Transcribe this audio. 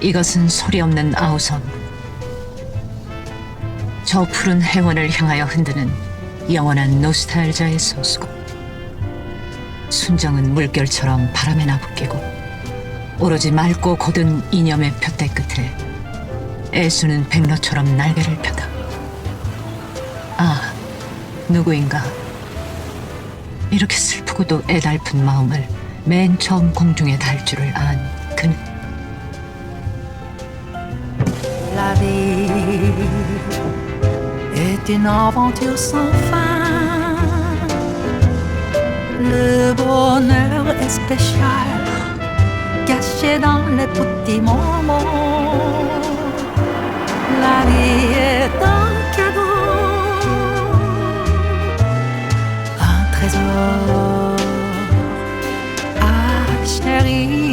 이것은 소리 없는 아우성. 저 푸른 해원을 향하여 흔드는 영원한 노스탈자의 소수고 순정은 물결처럼 바람에 나부끼고 오로지 맑고 곧은 이념의 표대 끝에 애수는 백로처럼 날개를 펴다. 아, 누구인가? 이렇게 슬프고도 애달픈 마음을 맨 처음 공중에 달 줄을 안 그는 la vie est une aventure sans fin. Le bonheur est spécial, caché dans les petits moments. La vie est un cadeau, un trésor à chérir.